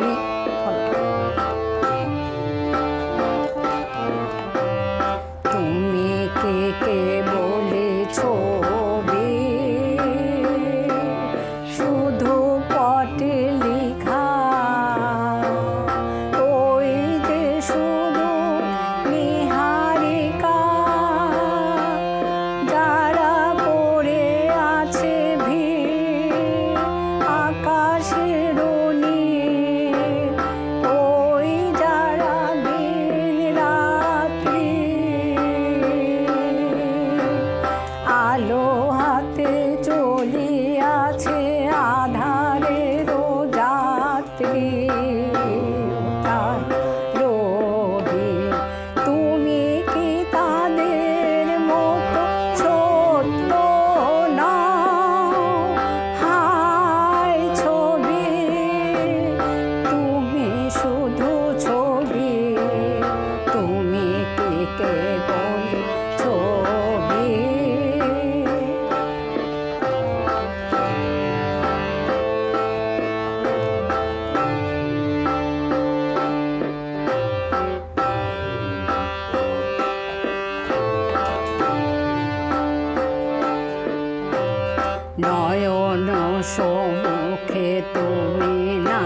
আমি তুমি কে কে বলেছ শুধু পটে লিখা। ওই যে শুধু নিহারিকা, যারা পড়ে আছে ভিড় আকাশের নয়ন সমুখে তুমি না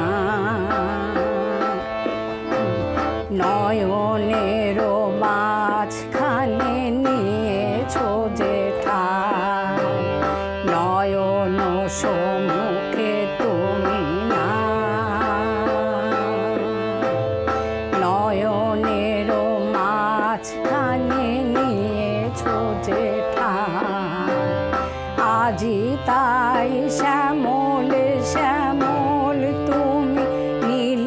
নয়নের মাঝখানে নিয়েছো যে ঠাই নয়ন সম্মুখে আজি তাই শ্যামল শ্যামল, তুমি নীল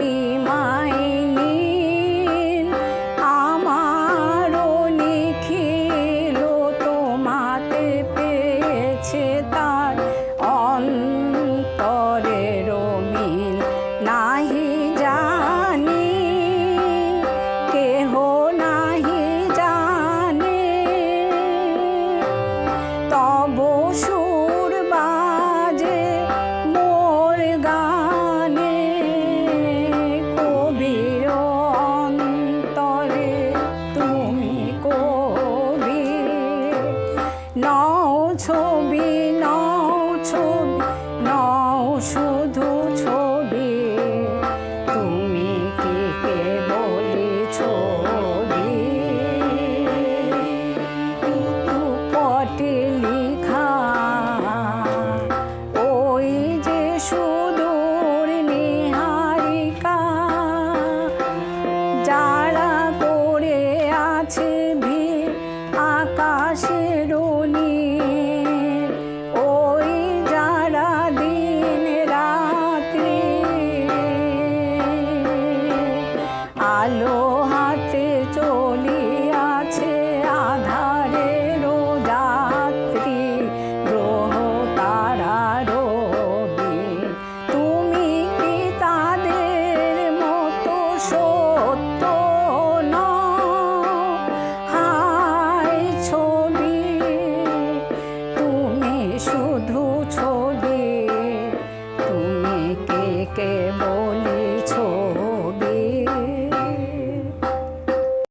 আমারও নিখিল তোমাতে পেয়েছে তার অন্তরের মিল। নাহি জানি, কেহ নাহি জানে। তব সুর নও ছবি। que voy.